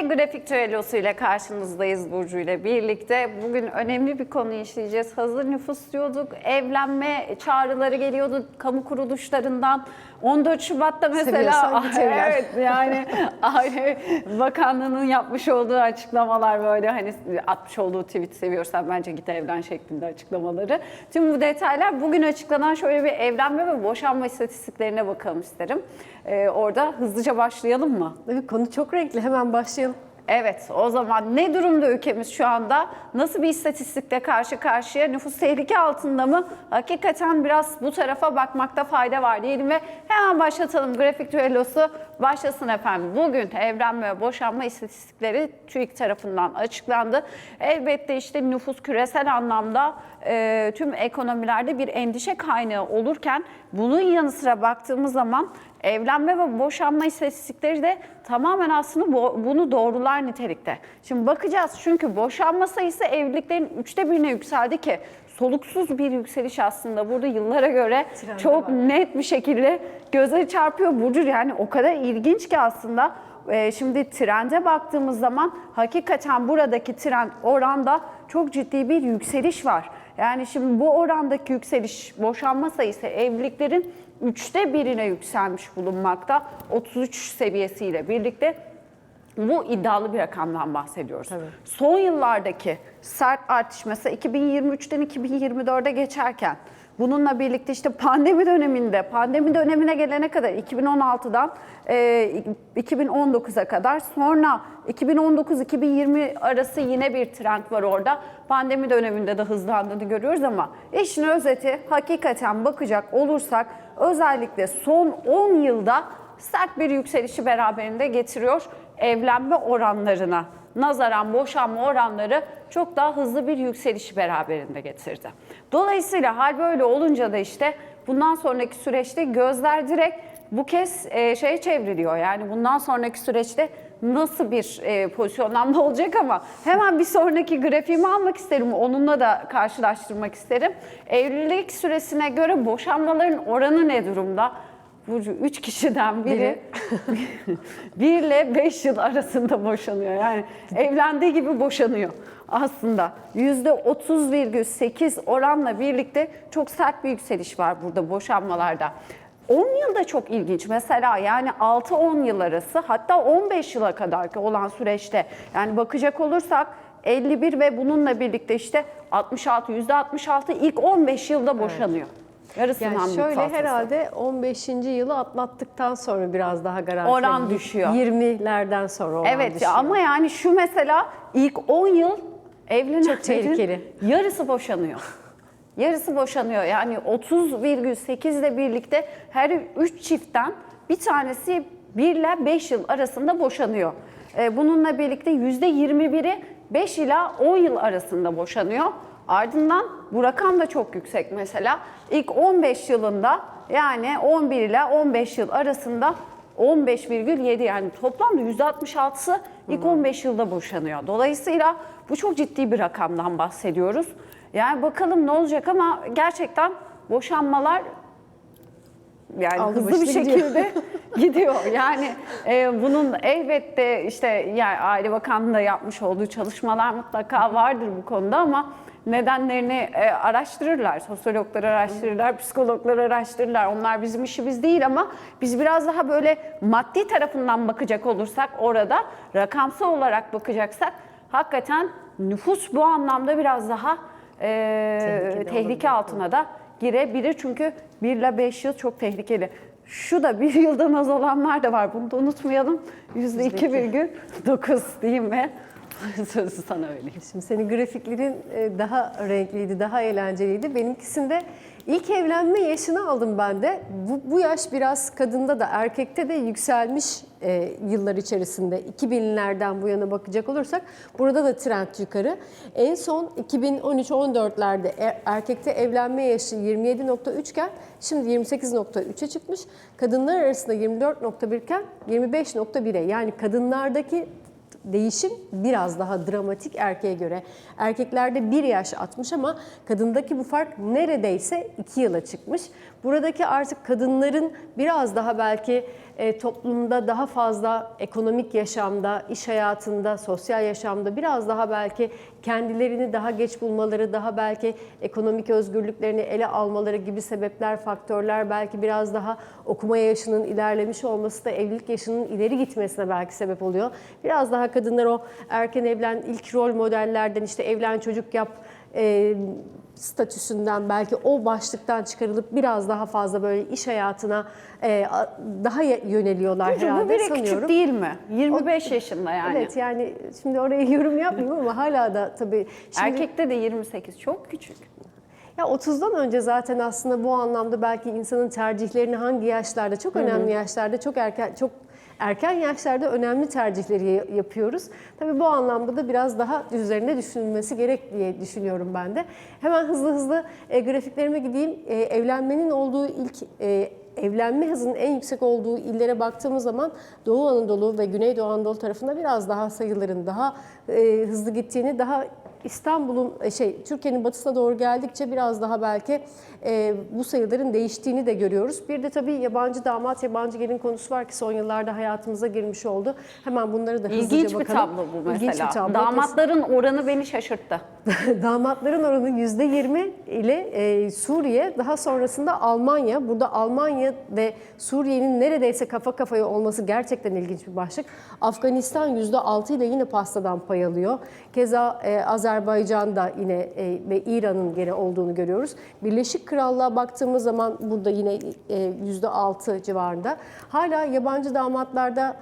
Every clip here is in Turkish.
Ve grafik düellosu ile karşınızdayız Burcu ile birlikte. Bugün önemli bir konu işleyeceğiz. Hazır nüfus diyorduk, evlenme çağrıları geliyordu kamu kuruluşlarından. 14 Şubat'ta mesela evet yani Aile Bakanlığı'nın yapmış olduğu açıklamalar böyle hani atmış olduğu tweet seviyorsan bence git evlen şeklinde açıklamaları. Tüm bu detaylar bugün açıklanan şöyle bir evlenme ve boşanma istatistiklerine bakalım isterim. Ee, orada hızlıca başlayalım mı? Evet, konu çok renkli. Hemen başlayalım. Evet, o zaman ne durumda ülkemiz şu anda? Nasıl bir istatistikle karşı karşıya? Nüfus tehlike altında mı? Hakikaten biraz bu tarafa bakmakta fayda var diyelim ve hemen başlatalım. Grafik düellosu başlasın efendim. Bugün evlenme ve boşanma istatistikleri TÜİK tarafından açıklandı. Elbette işte nüfus küresel anlamda e, tüm ekonomilerde bir endişe kaynağı olurken bunun yanı sıra baktığımız zaman Evlenme ve boşanma istatistikleri de tamamen aslında bu- bunu doğrular nitelikte. Şimdi bakacağız çünkü boşanma sayısı evliliklerin üçte birine yükseldi ki soluksuz bir yükseliş aslında burada yıllara göre Trende çok var. net bir şekilde göze çarpıyor Burcu. Yani o kadar ilginç ki aslında e, şimdi trende baktığımız zaman hakikaten buradaki trend oranda çok ciddi bir yükseliş var. Yani şimdi bu orandaki yükseliş boşanma sayısı evliliklerin üçte birine yükselmiş bulunmakta. 33 seviyesiyle birlikte bu iddialı bir rakamdan bahsediyoruz. Tabii. Son yıllardaki sert artış mesela 2023'ten 2024'e geçerken bununla birlikte işte pandemi döneminde, pandemi dönemine gelene kadar 2016'dan e, 2019'a kadar sonra 2019-2020 arası yine bir trend var orada. Pandemi döneminde de hızlandığını görüyoruz ama işin özeti hakikaten bakacak olursak özellikle son 10 yılda sert bir yükselişi beraberinde getiriyor evlenme oranlarına. Nazaran boşanma oranları çok daha hızlı bir yükselişi beraberinde getirdi. Dolayısıyla hal böyle olunca da işte bundan sonraki süreçte gözler direkt bu kez e, şeye çevriliyor. Yani bundan sonraki süreçte nasıl bir e, pozisyonlanma olacak ama hemen bir sonraki grafiğimi almak isterim. Onunla da karşılaştırmak isterim. Evlilik süresine göre boşanmaların oranı ne durumda? Burcu 3 kişiden biri 1 ile 5 yıl arasında boşanıyor. Yani evlendiği gibi boşanıyor aslında. %30,8 oranla birlikte çok sert bir yükseliş var burada boşanmalarda. 10 yıl da çok ilginç. Mesela yani 6-10 yıl arası hatta 15 yıla kadar ki olan süreçte yani bakacak olursak 51 ve bununla birlikte işte 66, %66 ilk 15 yılda boşanıyor. Yarısından Yani şöyle fazlası. herhalde 15. yılı atlattıktan sonra biraz daha garanti. Oran düşüyor. 20'lerden sonra oran Evet düşüyor. ya ama yani şu mesela ilk 10 yıl evlenenlerin Çok tehlikeli. yarısı boşanıyor. Yarısı boşanıyor. Yani 30,8 ile birlikte her 3 çiftten bir tanesi 1 ile 5 yıl arasında boşanıyor. Ee, Bununla birlikte %21'i 5 ila 10 yıl arasında boşanıyor. Ardından bu rakam da çok yüksek mesela. İlk 15 yılında yani 11 ile 15 yıl arasında 15,7 yani toplamda %66'sı ilk 15 yılda boşanıyor. Dolayısıyla bu çok ciddi bir rakamdan bahsediyoruz. Yani bakalım ne olacak ama gerçekten boşanmalar yani Aldı hızlı bir başını şekilde gidiyor. Yani e, bunun elbette işte yani Aile Bakanlığı'nda yapmış olduğu çalışmalar mutlaka vardır bu konuda ama nedenlerini e, araştırırlar. Sosyologlar araştırırlar, psikologlar araştırırlar. Onlar bizim işimiz değil ama biz biraz daha böyle maddi tarafından bakacak olursak orada rakamsal olarak bakacaksak hakikaten nüfus bu anlamda biraz daha e, tehlike altına da girebilir. Çünkü 1 ile 5 yıl çok tehlikeli. Şu da bir yıldan az olanlar da var. Bunu da unutmayalım. %2,9 diyeyim mi? Sözü sana öyle. Şimdi senin grafiklerin e, daha renkliydi, daha eğlenceliydi. Benimkisinde ilk evlenme yaşını aldım ben de. Bu, bu yaş biraz kadında da erkekte de yükselmiş e, yıllar içerisinde. 2000'lerden bu yana bakacak olursak burada da trend yukarı. En son 2013-14'lerde e- erkekte evlenme yaşı 27.3 iken şimdi 28.3'e çıkmış. Kadınlar arasında 24.1 iken 25.1'e yani kadınlardaki değişim biraz daha dramatik erkeğe göre. Erkeklerde bir yaş atmış ama kadındaki bu fark neredeyse iki yıla çıkmış. Buradaki artık kadınların biraz daha belki e, toplumda daha fazla ekonomik yaşamda, iş hayatında, sosyal yaşamda biraz daha belki kendilerini daha geç bulmaları, daha belki ekonomik özgürlüklerini ele almaları gibi sebepler, faktörler belki biraz daha okuma yaşının ilerlemiş olması da evlilik yaşının ileri gitmesine belki sebep oluyor. Biraz daha kadınlar o erken evlen, ilk rol modellerden işte evlen çocuk yap, e, statüsünden belki o başlıktan çıkarılıp biraz daha fazla böyle iş hayatına e, daha yöneliyorlar Burcu, herhalde bu sanıyorum. küçük değil mi? 25 yaşında yani. Evet yani şimdi oraya yorum yapmayayım ama hala da tabii şimdi Erkekte de 28 çok küçük. ya 30'dan önce zaten aslında bu anlamda belki insanın tercihlerini hangi yaşlarda çok önemli yaşlarda çok erken çok erken yaşlarda önemli tercihleri ya- yapıyoruz. Tabii bu anlamda da biraz daha üzerine düşünülmesi gerek diye düşünüyorum ben de. Hemen hızlı hızlı e, grafiklerime gideyim. E, evlenmenin olduğu ilk e, evlenme hızının en yüksek olduğu illere baktığımız zaman Doğu Anadolu ve Güneydoğu Anadolu tarafında biraz daha sayıların daha e, hızlı gittiğini, daha İstanbul'un e, şey Türkiye'nin batısına doğru geldikçe biraz daha belki e, bu sayıların değiştiğini de görüyoruz. Bir de tabii yabancı damat, yabancı gelin konusu var ki son yıllarda hayatımıza girmiş oldu. Hemen bunları da hızlıca İlginç bir bakalım. tablo bu mesela. İlginç bir tablo. Damatların oranı beni şaşırttı. Damatların oranı %20 ile e, Suriye, daha sonrasında Almanya. Burada Almanya ve Suriye'nin neredeyse kafa kafaya olması gerçekten ilginç bir başlık. Afganistan %6 ile yine pastadan pay alıyor. Keza e, Azerbaycan da yine e, ve İran'ın gene olduğunu görüyoruz. Birleşik Krallığa baktığımız zaman burada yine e, %6 civarında. Hala yabancı damatlarda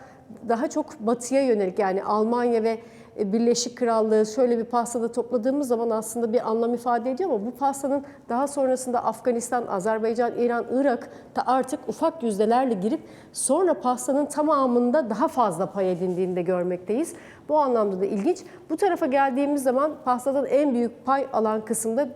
daha çok batıya yönelik yani Almanya ve Birleşik Krallığı şöyle bir pastada topladığımız zaman aslında bir anlam ifade ediyor ama bu pastanın daha sonrasında Afganistan, Azerbaycan, İran, Irak da artık ufak yüzdelerle girip sonra pastanın tamamında daha fazla pay edindiğini de görmekteyiz. Bu anlamda da ilginç. Bu tarafa geldiğimiz zaman pastadan en büyük pay alan kısımda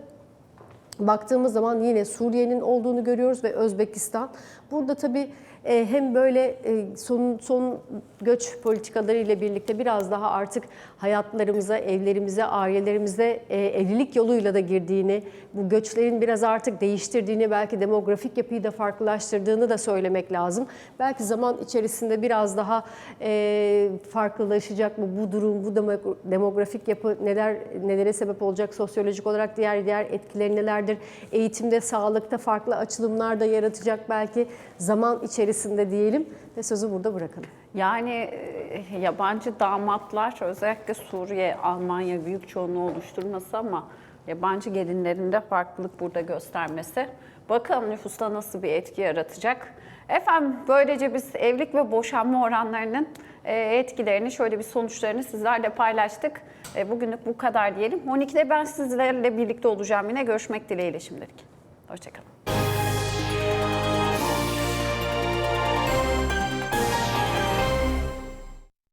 Baktığımız zaman yine Suriye'nin olduğunu görüyoruz ve Özbekistan. Burada tabii e, hem böyle e, son, son göç politikaları ile birlikte biraz daha artık hayatlarımıza, evlerimize, ailelerimize e, evlilik yoluyla da girdiğini, bu göçlerin biraz artık değiştirdiğini, belki demografik yapıyı da farklılaştırdığını da söylemek lazım. Belki zaman içerisinde biraz daha e, farklılaşacak mı bu durum, bu demo- demografik yapı neler nelere sebep olacak sosyolojik olarak diğer diğer etkileri nelerdir? Eğitimde, sağlıkta farklı açılımlar da yaratacak belki zaman içerisinde diyelim ve sözü burada bırakalım. Yani e, yabancı damatlar özellikle Suriye, Almanya büyük çoğunluğu oluşturması ama yabancı gelinlerin de farklılık burada göstermesi. Bakalım nüfusta nasıl bir etki yaratacak. Efendim böylece biz evlilik ve boşanma oranlarının e, etkilerini, şöyle bir sonuçlarını sizlerle paylaştık. E, Bugünlük bu kadar diyelim. 12'de ben sizlerle birlikte olacağım yine. Görüşmek dileğiyle şimdilik. Hoşçakalın.